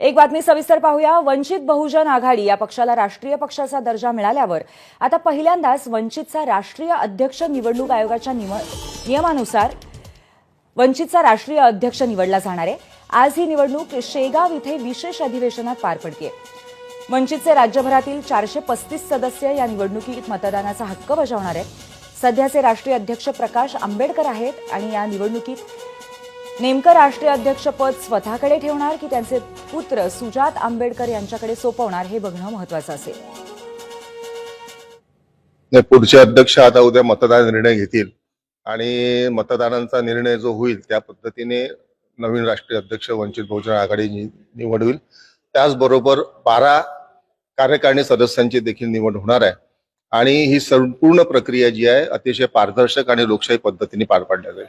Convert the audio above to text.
एक बातमी सविस्तर पाहूया. वंचित बहुजन आघाडी या पक्षाला राष्ट्रीय पक्षाचा दर्जा मिळाल्यावर आता पहिल्यांदाच वंचितचा राष्ट्रीय अध्यक्ष निवडणूक आयोगाच्या निम- नियमानुसार वंचितचा राष्ट्रीय अध्यक्ष निवडला जाणार आहे. आज ही निवडणूक शेगाव इथे विशेष अधिवेशनात पार पडते वंचितचे राज्यभरातील चारशे पस्तीस सदस्य या निवडणुकीत मतदानाचा हक्क बजावणार आहेत. सध्याचे राष्ट्रीय अध्यक्ष प्रकाश आंबेडकर आहेत आणि या निवडणुकीत नेमकं राष्ट्रीय अध्यक्षपद स्वतःकडे ठेवणार की त्यांचे पुत्र सुजात आंबेडकर यांच्याकडे सोपवणार हे बघणं महत्वाचं असेल. पुढचे अध्यक्ष आता उद्या मतदान निर्णय घेतील आणि मतदानांचा निर्णय जो होईल त्या पद्धतीने नवीन राष्ट्रीय अध्यक्ष वंचित बहुजन आघाडी निवड होईल. त्याचबरोबर बारा कार्यकारिणी सदस्यांची देखील निवड होणार आहे. आणि ही संपूर्ण प्रक्रिया जी आहे अतिशय पारदर्शक आणि लोकशाही पद्धतीने पार पाडल्या जाईल.